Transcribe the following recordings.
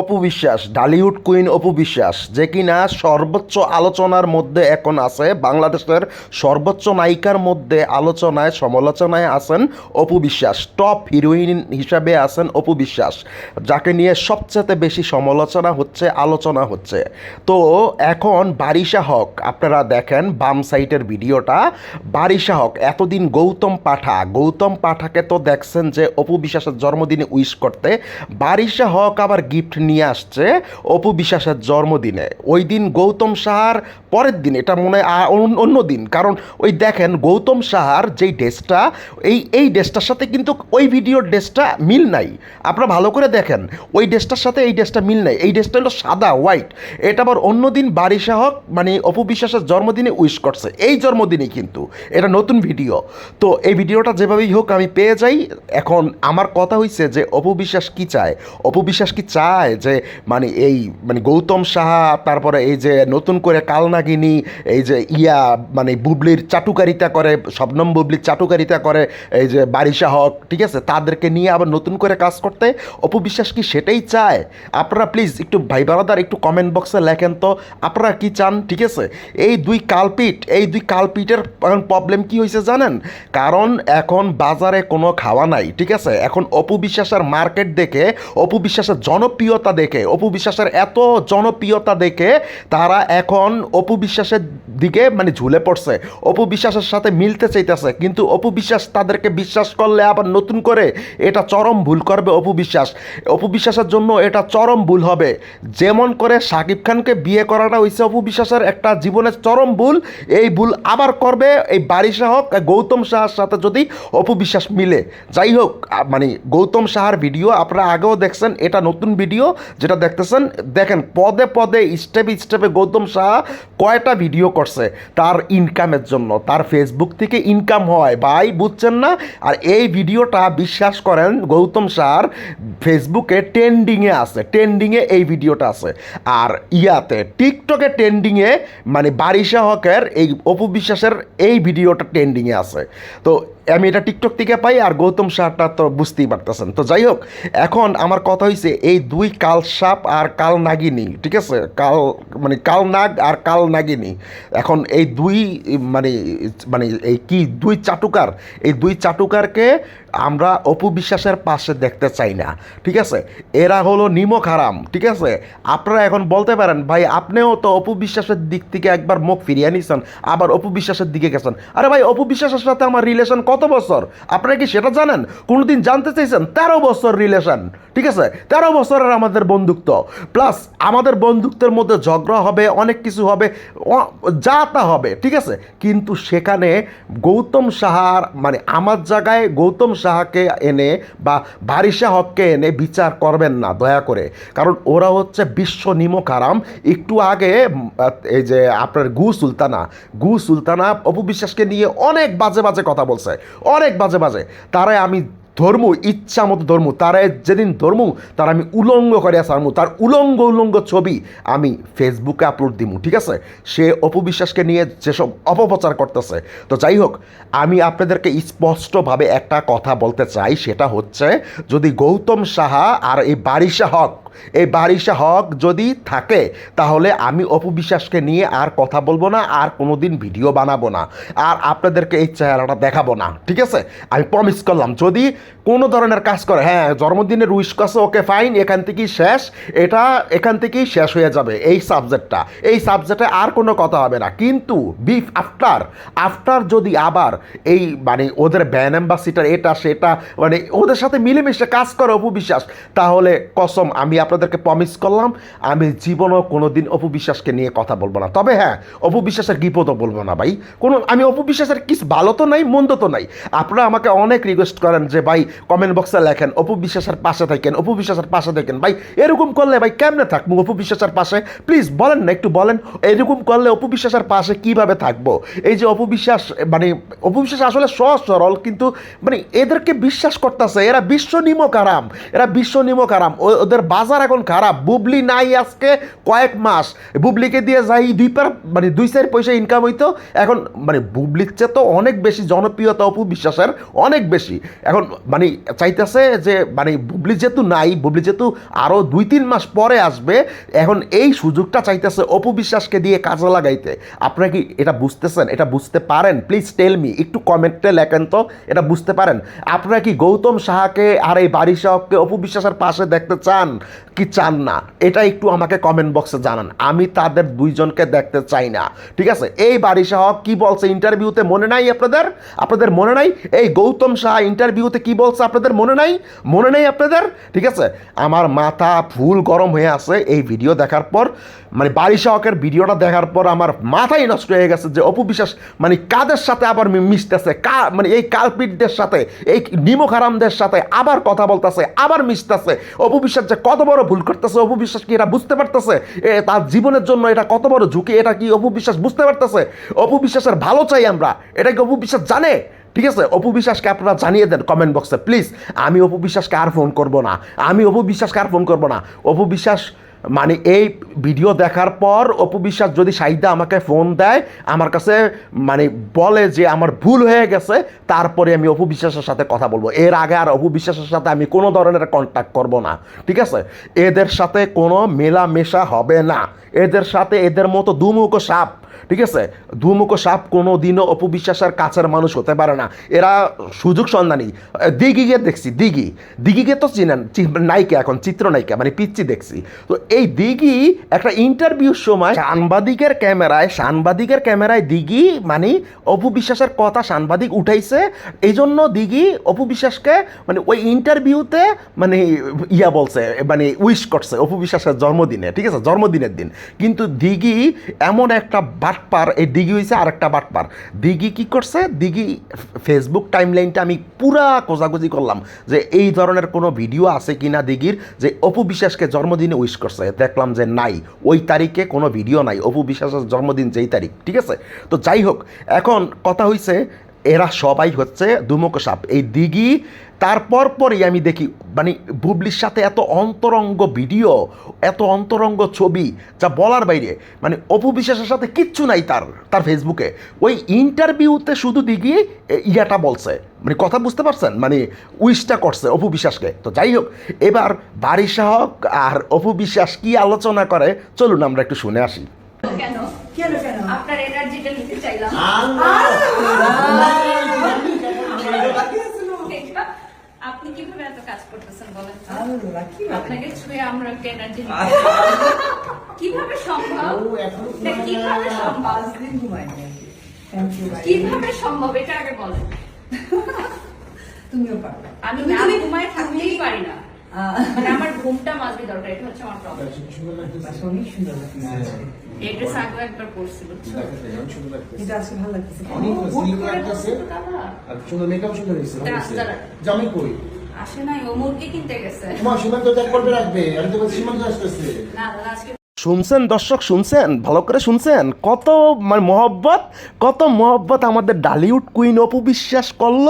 Apu Biswas, Dhallywood queen Apu Biswas, যে কিনা সর্বোচ্চ আলোচনার মধ্যে এখন আছে, বাংলাদেশের সর্বোচ্চ নায়িকার মধ্যে আলোচনায়, সমালোচনায় আছেন অপু বিশ্বাস টপ হিরোইন হিসাবে আছেন অপু বিশ্বাস, যাকে নিয়ে সবচেয়ে বেশি সমালোচনা হচ্ছে, আলোচনা হচ্ছে। তো এখন বারিশা হক, আপনারা দেখেন বাম সাইটের ভিডিওটা, বারিশা হক, এতদিন গৌতম পাঠা, গৌতম পাঠাকে তো দেখছেন যে অপু বিশ্বাসের জন্মদিনে উইশ করতে, বারিশা হক আবার গিফট নিয়ে আসছে অপু বিশ্বাসের জন্মদিনে। ওই দিন গৌতম সাহার পরের দিন, এটা মনে হয় অন্য দিন, কারণ ওই দেখেন গৌতম সাহার যেই ড্রেসটা, এই এই ড্রেসটার সাথে কিন্তু ওই ভিডিওর ড্রেসটা মিল নাই। আপনারা ভালো করে দেখেন, ওই ড্রেসটার সাথে এই ড্রেসটা মিল নাই। এই ড্রেসটা হলো সাদা, হোয়াইট। এটা আবার অন্য দিন বারিশা হক মানে অপু বিশ্বাসের জন্মদিনে উইশ করছে। এই জন্মদিনে কিন্তু, এটা নতুন ভিডিও। তো এই ভিডিওটা যেভাবেই হোক আমি পেয়ে যাই। এখন আমার কথা হইছে যে অপু বিশ্বাস কি চায়? অপু বিশ্বাস কি চায় যে মানে এই মানে গৌতম সাহা, তারপরে এই যে নতুন করে কালনাগিনী, এই যে ইয়া মানে বুবলির চাটুকারিতা করে, শবনম বুবলির চাটুকারিতা করে, এই যে বারিশা হক, ঠিক আছে? তাদেরকে নিয়ে আবার নতুন করে কাজ করতে। অপু বিশ্বাস কি সেটাই চায়? আপনারা প্লিজ একটু ভাই বারাদার একটু কমেন্ট বক্সে লেখেন তো, আপনারা কি চান, ঠিক আছে? এই দুই কালপিট এই দুই কালপিটের প্রবলেম কি হয়েছে জানেন? কারণ এখন বাজারে কোনো খাওয়া নাই, ঠিক আছে? এখন অপু বিশ্বাসের মার্কেট দেখে, অপু বিশ্বাসের জনপ্রিয়তা দেখে, অপু বিশ্বাসের এত জনপ্রিয়তা দেখে তারা এখন অপু বিশ্বাসের দিকে মানে ঝুলে পড়ছে। অপু বিশ্বাসের সাথে মিলতে চাইতেছে, কিন্তু অপু বিশ্বাস তাদেরকে বিশ্বাস করলে আবার নতুন করে এটা চরম ভুল করবে অপু বিশ্বাস। অপু বিশ্বাসের জন্য এটা চরম ভুল হবে। যেমন করে সাকিব খানকে বিয়ে করাটা হয়েছে অপু বিশ্বাসের একটা জীবনের চরম ভুল, এই ভুল আবার করবে এই বারিশা হোক গৌতম সাহার সাথে যদি অপু বিশ্বাস মিলে। যাই হোক মানে গৌতম সাহার ভিডিও আপনারা আগেও দেখছেন, এটা নতুন ভিডিও। যেটা দেখতেছেন, দেখেন, পদে পদে স্টেপে স্টেপে গৌতম সাহা কয়টা ভিডিও করছে তার ইনকামের জন্য। তার ফেসবুক থেকে ইনকাম হয়। ভাই, বুঝছেন না? আর এই ভিডিওটা বিশ্বাস করেন, গৌতম সাহার ফেসবুকে ট্রেন্ডিংয়ে আছে। ট্রেন্ডিংয়ে এই ভিডিওটা আছে। আর ইয়াতে টিকটকে ট্রেন্ডিংয়ে মানে বারিশা হকের এই অপু বিশ্বাসের এই ভিডিওটা ট্রেন্ডিংয়ে আছে। তো আমি এটা টিকটক থেকে পাই আর গৌতম সাহটা তো বুঝতেই পারতেছেন। তো যাই হোক, এখন আমার কথা হয়েছে এই দুই কাল সাপ আর কাল নাগিনী, ঠিক আছে? কাল মানে কাল নাগ আর কাল নাগিনী। এখন এই দুই মানে মানে এই কি দুই চাটুকার? এই দুই চাটুকারকে আমরা অপু বিশ্বাসের পাশে দেখতে চাই না, ঠিক আছে? এরা হলো নিমক হারাম, ঠিক আছে? আপনারা এখন বলতে পারেন, ভাই, আপনিও তো অপু বিশ্বাসের দিক থেকে একবার মুখ ফিরিয়ে নিয়েছেন আবার অপু বিশ্বাসের দিকে গেছেন। আরে ভাই, অপু বিশ্বাসের সাথে আমার রিলেশন কত বছর? আপনারা কি সেটা জানেন? কোনোদিন জানতে চাইছেন? তেরো বছর রিলেশন ঠিক আছে? তেরো বছরের আমাদের বন্ধুত্ব। প্লাস আমাদের বন্ধুত্বের মধ্যে ঝগড়া হবে, অনেক কিছু হবে যা তা হবে, ঠিক আছে? কিন্তু সেখানে গৌতম সাহার মানে আমার জায়গায় গৌতম সাহাকে এনে বা বারিশা হককে এনে বিচার করবেন না, দয়া করে। কারণ ওরা হচ্ছে বিশ্ব নিমক আরাম একটু আগে এই যে আপনার গু সুলতানা গু সুলতানা অপু বিশ্বাসকে নিয়ে অনেক বাজে বাজে কথা বলছে। অনেক বাজে বাজে। তারাই আমি ধর্ম, ইচ্ছা মতো ধর্ম তারা যেদিন ধর্ম, তার আমি উলঙ্গ করে সারমু তার উলঙ্গ উলঙ্গ ছবি আমি ফেসবুকে আপলোড দিমু, ঠিক আছে? সে অপবিশ্বাসকে নিয়ে যেসব অপপ্রচার করতেছে। তো যাই হোক, আমি আপনাদেরকে স্পষ্টভাবে একটা কথা বলতে চাই, সেটা হচ্ছে যদি গৌতম সাহা আর এই বারিশা হক এই বারিশা হক যদি থাকে, তাহলে আমি অপু বিশ্বাসকে নিয়ে আর কথা বলব না, আর কোনো দিন ভিডিও বানাবো না, আর আপনাদেরকে এই চেহারাটা দেখাবো না, ঠিক আছে? আমি প্রমিস করলাম, যদি কোনো ধরনের কাজ করে হ্যাঁ জন্মদিনের উইশ কাছে ওকে ফাইন এখান থেকেই শেষ, এটা এখান থেকেই শেষ হয়ে যাবে এই সাবজেক্টটা এই সাবজেক্টে আর কোনো কথা হবে না, কিন্তু বিফ আফটার আফটার যদি আবার এই মানে ওদের ব্যান অ্যাম্বাসিডার এটা, সেটা মানে ওদের সাথে মিলেমিশে কাজ করে অপু বিশ্বাস, তাহলে কসম, আমি আপনাদেরকে প্রমিস করলাম, আমি জীবনও কোনো দিন অপু বিশ্বাসকে নিয়ে কথা বলব না। তবে হ্যাঁ অপু বিশ্বাসের বিপদও বলব না ভাই। কোনো, আমি অপু বিশ্বাসের কিছু ভালো তো নাই, মন্দ তো নাই। আপনারা আমাকে অনেক রিকোয়েস্ট করেন যে, ভাই কমেন্ট বক্সে লেখেন, অপু বিশ্বাসের পাশে থাকেন, অপু বিশ্বাসের পাশে থাকেন। ভাই, এরকম করলে ভাই কেমনে থাকব অপু বিশ্বাসের পাশে? প্লিজ বলেন না, একটু বলেন। এরকম করলে অপু বিশ্বাসের পাশে কীভাবে থাকব? এই যে অপু বিশ্বাস মানে অপু বিশ্বাস আসলে সহজ সরল কিন্তু মানে এদেরকে বিশ্বাস করতেছে, এরা বিশ্ব নিমক আরাম, এরা বিশ্ব নিমক আরাম। ওদের বাজার অত্যাচার এখন খারাপ। বুবলি নাই আজকে কয়েক মাস। বুবলিকে দিয়ে যাই দুই পার মানে দুই চার পয়সা ইনকাম হইতো, এখন মানে বুবলির চেয়ে তো অনেক বেশি জনপ্রিয়তা, অপু বিশ্বাসের অনেক বেশি। এখন মানে চাইতেছে যে মানে বুবলি যেহেতু নাই, বুবলি যেহেতু আরও দুই তিন মাস পরে আসবে, এখন এই সুযোগটা চাইতেছে অপু বিশ্বাসকে দিয়ে কাজে লাগাইতে। আপনারা কি এটা বুঝতেছেন? এটা বুঝতে পারেন? প্লিজ টেল মি একটু কমেন্টে লেখেন তো, এটা বুঝতে পারেন। আপনারা কি গৌতম সাহাকে আর এই বাড়ি সাহকে অপু বিশ্বাসের পাশে দেখতে চান? কি চান না, এটা একটু আমাকে কমেন্ট বক্সে জানান। আমি তাদের দুইজনকে দেখতে চাই না, ঠিক আছে? এই বাড়ি সাহ কি বলছে? ইন্টারভিউতে মনে নাই আপনাদের? আপনাদের মনে নাই? এই গৌতম শাহ ইন্টারভিউতে কি বলছে আপনাদের মনে নাই? মনে নেই আপনাদের? ঠিক আছে? আমার মাথা ফুল গরম হয়ে আছে এই ভিডিও দেখার পর মানে বাড়ি সাহকের ভিডিওটা দেখার পর আমার মাথাই নষ্ট হয়ে গেছে যে অপু বিশ্বাস মানে কাদের সাথে আবার মিশতেছে? কা মানে এই কালপিটদের সাথে, এই নিমখারামদের সাথে আবার কথা বলতেছে, আবার মিশতেছে? অপু বিশ্বাস যে কত বড় ভুল করতেছে? অপু বিশ্বাস কি এটা বুঝতে পারতেছে? তার জীবনের জন্য এটা কত বড় ঝুঁকি? এটা কি অপু বিশ্বাস বুঝতে পারতেছে? অপু বিশ্বাসের ভালো চাই আমরা। এটা কি অপু বিশ্বাস জানে? ঠিক আছে? অপু বিশ্বাসকে আপনারা জানিয়ে দেন কমেন্ট বক্সে প্লিজ আমি অপু বিশ্বাসকে আর ফোন করব না। আমি অপু বিশ্বাসকে আর ফোন করব না। অপু বিশ্বাস মানে এই ভিডিও দেখার পর অপু বিশ্বাস যদি সাইদা আমাকে ফোন দেয়, আমার কাছে মানে বলে যে আমার ভুল হয়ে গেছে, তারপরে আমি অপু বিশ্বাসের সাথে কথা বলব। এর আগে আর অপু বিশ্বাসের সাথে আমি কোনো ধরনের কন্ট্যাক্ট করব না, ঠিক আছে? এদের সাথে কোনো মেলামেশা হবে না। এদের সাথে এদের মতো দুমুখো সাপ, ঠিক আছে? দুমুখ সাপ কোনো দিনও অপবিশ্বাসের কাছের মানুষ হতে পারে না। এরা সুযোগ সন্ধানী। দিঘিকে দেখছি, দিঘি। দিঘিকে তো চিনেন নায়িকা এখন, চিত্রনায়িকা মানে পিচ্ছি দেখছি। তো এই দিঘি একটা ইন্টারভিউর সময় সাংবাদিকের ক্যামেরায় সাংবাদিকের ক্যামেরায় দিঘি মানে অপবিশ্বাসের কথা সাংবাদিক উঠাইছে। এই জন্য দিঘি অপবিশ্বাসকে মানে ওই ইন্টারভিউতে মানে ইয়া বলছে মানে উইশ করছে, অপবিশ্বাসের জন্মদিনে, ঠিক আছে? জন্মদিনের দিন। কিন্তু দিঘি এমন একটা বাটপার, এই দিঘি হয়েছে আরেকটা বাটপার। দিঘি কি করছে? দিঘি ফেসবুক টাইমলাইনটা আমি পুরা খোঁজাখুঁজি করলাম যে এই ধরনের কোনো ভিডিও আছে কি না দিঘির, যে অপু বিশ্বাসকে জন্মদিনে উইশ করছে। দেখলাম যে নাই, ওই তারিখে কোনো ভিডিও নাই। অপু বিশ্বাসের জন্মদিন যেই তারিখ, ঠিক আছে? তো যাই হোক, এখন কথা হইছে এরা সবাই হচ্ছে দুমুখ সাপ। এই দিঘি তারপর পরই আমি দেখি মানে বুবলির সাথে এত অন্তরঙ্গ ভিডিও এত অন্তরঙ্গ ছবি যা বলার বাইরে মানে অপু বিশ্বাসের সাথে কিচ্ছু নাই তার তার ফেসবুকে। ওই ইন্টারভিউতে শুধু দিঘি ইয়াটা বলছে। মানে কথা বুঝতে পারছেন? মানে উইশটা করছে অপু বিশ্বাসকে। তো যাই হোক এবার বাড়ি সাহক আর অপু বিশ্বাস কি আলোচনা করে চলুন আমরা একটু শুনে আসি। কেন? কেন আপনার এটা আপনি কীভাবে এত কাজ করতেছেন বলেন? আপনাকে ছুঁয়ে আমরা একটা এনার্জি কীভাবে সম্ভব কীভাবে সম্ভব এটা আগে বলেন তুমিও পারো আমি না ঘুমায় থাকতেই পারি না মানে আমার ঘুমটা মাঝে দরকার এটা হচ্ছে আমার প্রবলেম বাসা অনেক সুন্দর লাগছে আজকে। এই ড্রেস আগে একবার পরছি বুঝছ এটা আজকে ভালো লাগছে অনেক। আর সুন্দর মেকআপ সুন্দর হয়েছে। জামাই কই? আসে নাই ও মুরগি কিনতে গেছে। তোমার সীমান্ত ত্যাগ করবে রাখবে আমি তো সীমান্ত আসতেছে। না দাদা আজকে শুনছেন, দর্শক শুনছেন, ভালো করে শুনছেন? কত মানে মহব্বত, কত মহব্বত আমাদের ডালিউড কুইন অপু বিশ্বাস করল,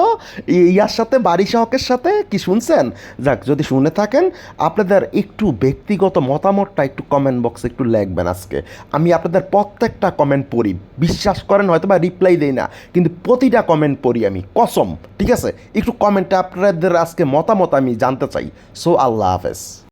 ইয়ার সাথে, বাড়ি শাহকের সাথে? কি শুনছেন? যাক, যদি শুনে থাকেন, আপনাদের একটু ব্যক্তিগত মতামতটা একটু কমেন্ট বক্সে একটু লিখবেন আজকে। আমি আপনাদের প্রত্যেকটা কমেন্ট পড়ি। বিশ্বাস করেন হয়তো বা রিপ্লাই দেই না, কিন্তু প্রতিটা কমেন্ট পড়ি আমি। কসম, ঠিক আছে? একটু কমেন্টে আপনাদের আজকে মতামত আমি জানতে চাই। সো, আল্লাহ হাফেজ।